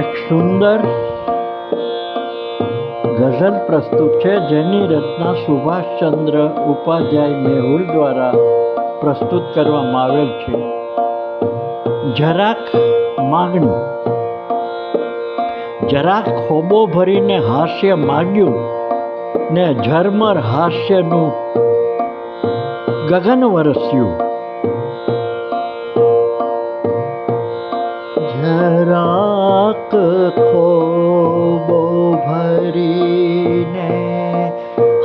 એક સુંદર ગઝલ પ્રસ્તુત છે, જેની રચના સુભાષચંદ્ર ઉપાધ્યાય મેહુલ દ્વારા પ્રસ્તુત કરવામાં આવેલ છે. જરાક માગણી. જરાક ખોબો ભરીને હાસ્ય માગ્યું ને ઝરમર હાસ્યનું ગગન વરસ્યું.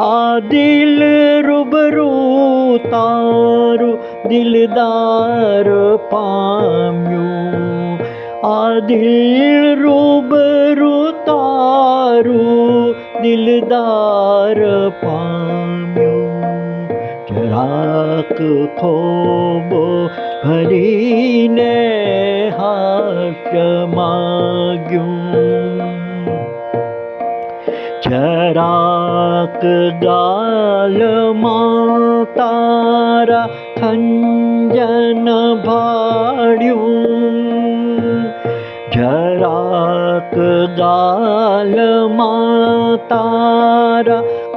आदिल रुबरू तारु आदल रुबरु दार पम्यो। आदि रुबरु दार पम्यो। चोबो हरिण दाल मा तारा खञ्जन भू जरात् दाल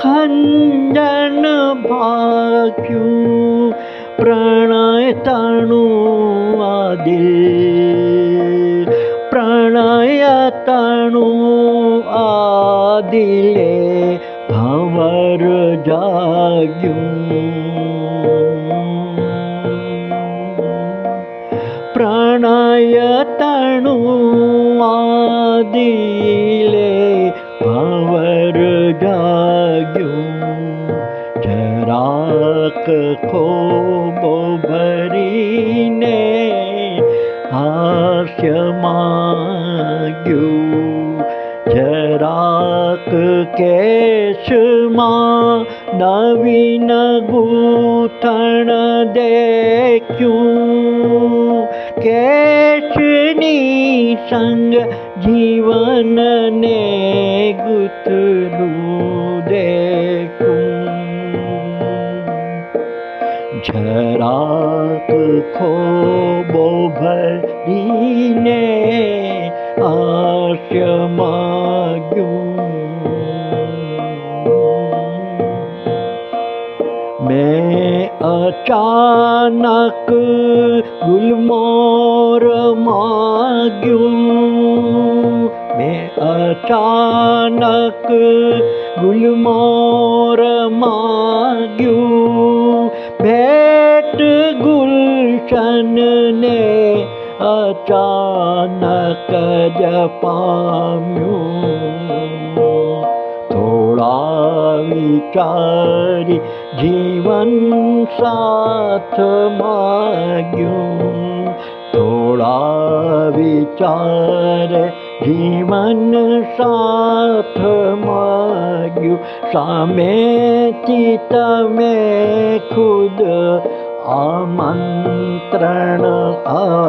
खञ्जन भू प्रणयणु आदि ജാഗ്യും പ്രണയതണുവാദിയിലെ അവർ ജാഗ്യും जराक को बोभरी ने हास्य माग्यू केश मा नवीन गुथण देतु केश निसङ्गीवनने गुत् देतु जरात्ोभरि आश्यमा ਲਾਗਿਓ ਮੈਂ ਅਚਾਨਕ ਗੁਲਮੋਰ ਮਾਗਿਓ ਮੈਂ ਅਚਾਨਕ ਗੁਲਮੋਰ ਮਾਗਿਓ ਭੇਟ ਗੁਲਸ਼ਨ ਨੇ अचानक जपाम्यो थोडा विचारी जीवन साथ माग्यो थोडा विचार जीवन साथ सा मो समेतमे खुद आमन्त्रण आ